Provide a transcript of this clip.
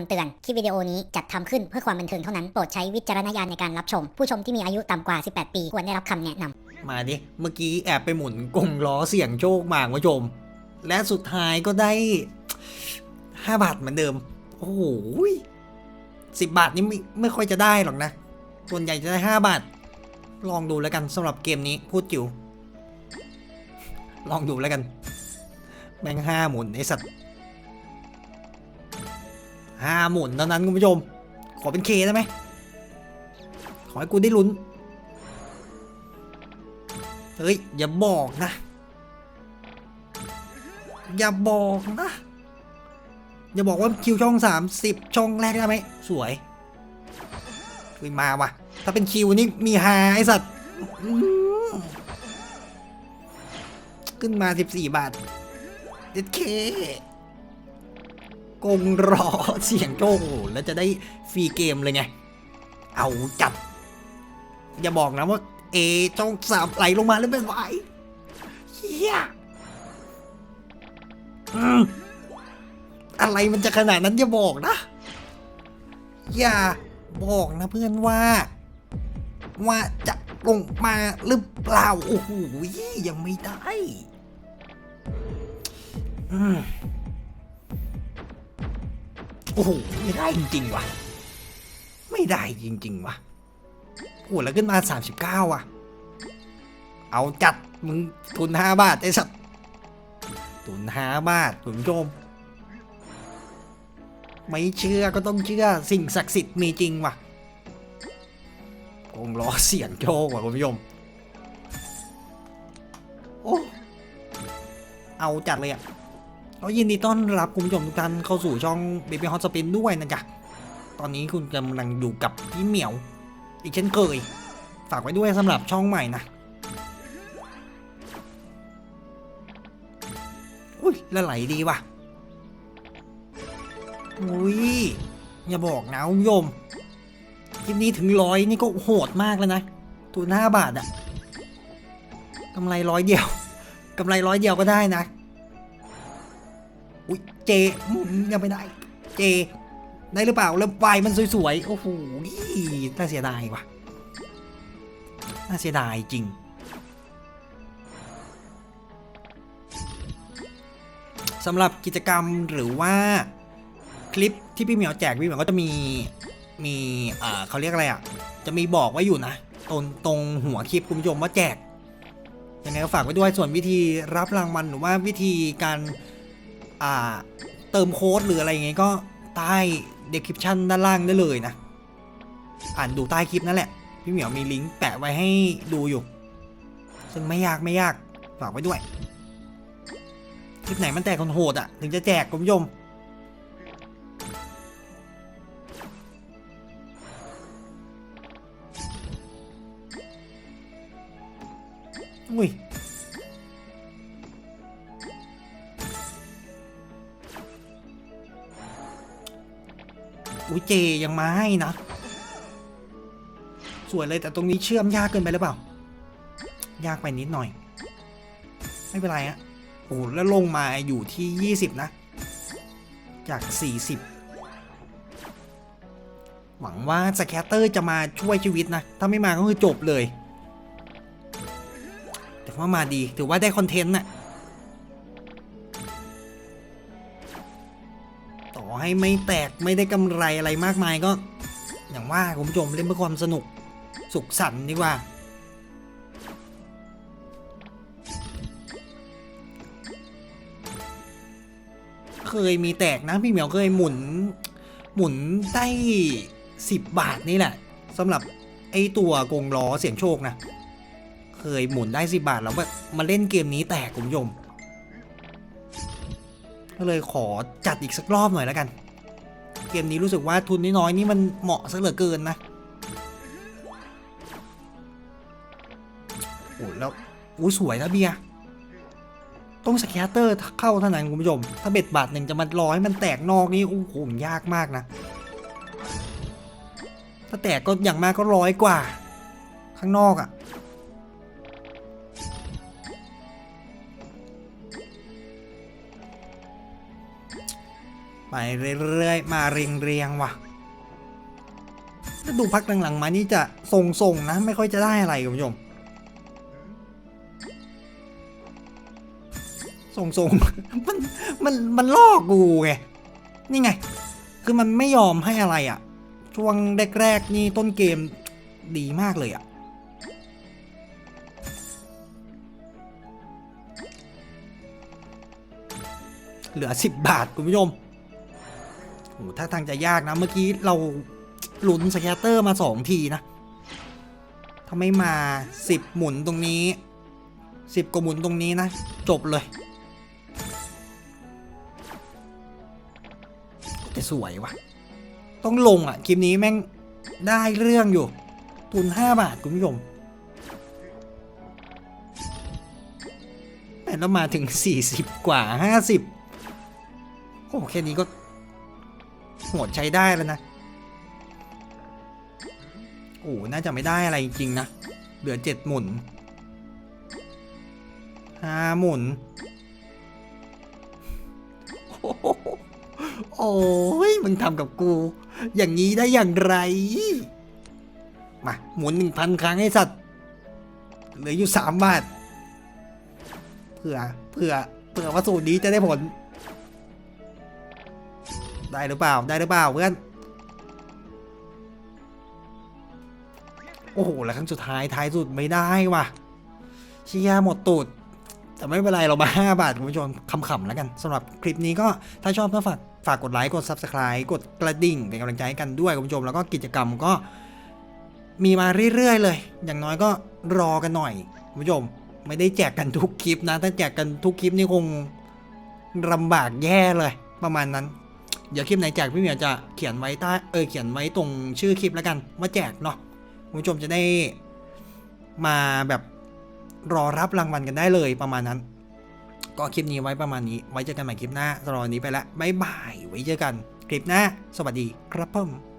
ำเตือน คลิปวิดีโอนี้จัดทำขึ้นเพื่อความบันเทิงเท่านั้น โปรดใช้วิจารณญาณในการรับชม ผู้ชมที่มีอายุต่ำกว่า 18 ปี ควรได้รับคำแนะนำ มาดิ เมื่อกี้แอบไปหมุนกงล้อเสี่ยงโชคมาคุณผู้ชม และสุดท้ายก็ได้ 5 บาทเหมือนเดิม โอ้โหสิบบาทนี่ไม่ไม่ค่อยจะได้หรอกนะ ส่วนใหญ่จะได้ 5 บาท ลองดูแล้วกันสำหรับเกมนี้พูดจิ๋วลองดูแล้วกันแบงค์ห้าหมุนไอสัตว์ ห้าหมุนเท่านั้นคุณผู้ชม ขอเป็นเคได้ไหมขอให้กูได้ลุ้น เฮ้ย อย่าบอกนะ อย่าบอกนะ อย่าบอกว่าคิวช่องสามสิบช่องแรกได้ไหม สวยคุยมาว่ะ ถ้าเป็นคิวนี่มีฮาไอสัตว์ ขึ้นมาสิบสี่บาทเด็ดเค กงรอเสียงโจ้แล้วจะได้ฟรีเกมเลยไง เอาจัด อย่าบอกนะว่า เอจ้องสามไหลลงมาแล้วเป็นไหวเฮียอืมอะไรมันจะขนาดนั้นอย่าบอกนะ อย่าบอกนะเพื่อนว่า ว่าจะลงมาหรือเปล่า โอ้โหยังไม่ได้ อืม โอ้โหไม่ได้จริงๆว่ะ ไม่ได้จริงๆว่ะโอ้แล้วขึ้นมา39อะ เอาจัดมึงทุน5บาทไอ้สัตว์ทุน5บาทคุณผู้ชมไม่เชื่อก็ต้องเชื่อสิ่งศักดิ์สิทธิ์มีจริงว่ะกงล้อเสียงโชคว่ะคุณผู้ชมโอ้เอาจัดเลยอะ ก็ยินดีต้อนรับคุณผู้ชมทุกท่านเข้าสู่ช่อง Baby Hot Spin ด้วยนะจ๊ะ ตอนนี้คุณกำลังอยู่กับพี่เหมียว อีกเช่นเคย ฝากไว้ด้วยสำหรับช่องใหม่นะ อุ้ยล้วไหลดีว่ะ อุ้ย อย่าบอกนะคุณผู้ชมคลิปนี้ถึงร้อยนี่ก็โหดมากแล้วนะทุนห้าบาทอะกำไรร้อยเดียวกำไรร้อยเดียวก็ได้นะ อุ้ยเจยังไม่ได้ เจ ได้หรือเปล่าแล้ววายมันสวยๆ โอ้โหน่าเสียดายว่ะ น่าเสียดายจริง สำหรับกิจกรรมหรือว่าคลิปที่พี่เหมียวแจกพี่เหมียวก็จะมีมีอ่าเขาเรียกอะไรอะ จะมีบอกไว้อยู่นะ ตรงตรงหัวคลิปคุณผู้ชมว่าแจกยังไงก็ฝากไว้ด้วยส่วนวิธีรับรางวัลหรือว่าวิธีการ เติมโค้ดหรืออะไรย่างเงี้ยก็ใต้ description ด้านล่างได้เลยนะ อ่านดูใต้คลิปนั่นแหละ พี่เหมียวมีลิงก์แปะไว้ให้ดูอยู่ ซึ่งไม่ยากไม่ยากฝากไว้ด้วย คลิปไหนมันแตกคนโหดอะ ถึงจะแจกคุณผู้ชมอุ้ย อุ้ยเจยังมาให้นะ สวยเลยแต่ตรงนี้เชื่อมยากเกินไปหรือเปล่า ยากไปนิดหน่อย ไม่เป็นไรอะโอ้แล้วลงมาอยู่ที่ 20 นะ จาก 40 หวังว่าสแคตเตอร์จะมาช่วยชีวิตนะ ถ้าไม่มาก็คือจบเลย แต่ว่ามาดีถือว่าได้คอนเทนต์น่ะ ให้ไม่แตกไม่ได้กำไรอะไรมากมายก็ อย่างว่าคุณผู้ชมเล่นเพื่อความสนุกสุขสันต์ดีกว่า เคยมีแตกนะพี่เหมียวเคยหมุน หมุนได้สิบบาทนี่แหละสำหรับไอตัวกงล้อเสียงโชคนะ เคยหมุนได้สิบาทแล้วแบบมาเล่นเกมนี้แตกคุณผู้ชม ก็เลยขอจัดอีกสักรอบหน่อยแล้วกัน เกมนี้รู้สึกว่าทุนน้อยๆนี่มันเหมาะซะเหลือเกินนะโอ้แล้วอู้สวยนะเบียต้องสแคตเตอร์เข้าเท่านั้นคุณผู้ชม ถ้าเบ็ดบาทหนึ่งจะมาร้อยมันแตกนอกนี่โอ้โหยากมากนะ ถ้าแตกก็อย่างมากก็ร้อยกว่า ข้างนอกอะ่ะ ไปเรื่อยๆ มาเรียงเรียงๆว่ะถ้าดูพักหลังๆมานี่จะทรงๆนะ ไม่ค่อยจะได้อะไรคุณผู้ชมทรงๆมันมันมันล่อกูไงนี่ไง คือมันไม่ยอมให้อะไรอะ่ะ ช่วงแรกๆนี่ต้นเกมดีมากเลยอะ่ะเหลือ 10 บาท คุณผู้ชม โอ้ถ้าทางจะยากนะ เมื่อกี้เราลุ้นสแคตเตอร์มาสองทีนะ ถ้าไม่มา 10 หมุนตรงนี้ 10กว่าหมุนตรงนี้นะ จบเลย แต่สวยวะต้องลงอะ คลิปนี้แม่งได้เรื่องอยู่ ทุน 5 บาท คุณผู้ชมแต่แล้วมาถึง 40 กว่า 50โอ้แค่นี้ก็ หดใช้ได้แล้วนะ โอ้น่าจะไม่ได้อะไรจริงๆนะ เหลือเจ็ดหมุนห้าหมุน โอ้ยมึงทำกับกู อย่างนี้ได้อย่างไร มาหมุนหนึ่งพันครั้งให้สัตว์ เหลืออยู่สามบาทเผื่อเผื่อเผื่อว่าสูตรนี้จะได้ผล ได้หรือเปล่าได้หรือเปล่าเพื่อนโอ้โหแล้วครั้งสุดท้ายท้ายสุดไม่ได้ว่ะเชียหมดตูดแต่ไม่เป็นไรเรามา 5 บาทคุณผู้ชมขำๆแล้วกันสำหรับคลิปนี้ก็ถ้าชอบก็ฝากฝากกดไลค์กด Subscribe กดกระดิ่งเป็นกำลังใจให้กันด้วยคุณผู้ชมแล้วก็กิจกรรมก็มีมาเรื่อยๆ เลย อย่างน้อยก็รอกันหน่อยคุณผู้ชมไม่ได้แจกกันทุกคลิปนะ ถ้าแจกกันทุกคลิปนี่คงลำบากแย่เลยประมาณนั้น เดี๋ยวคลิปไหนแจกพี่เหมียวจะเขียนไว้ใต้เออเขียนไว้ตรงชื่อคลิปแล้วกันว่าแจกเนาะคุณผู้ชมจะได้มาแบบรอรับรางวัลกันได้เลยประมาณนั้น ก็คลิปนี้ไว้ประมาณนี้ ไว้เจอกันใหม่คลิปหน้าตอนนี้ไปละบ๊ายบาย ไว้เจอกันคลิปหน้า สวัสดีครับผม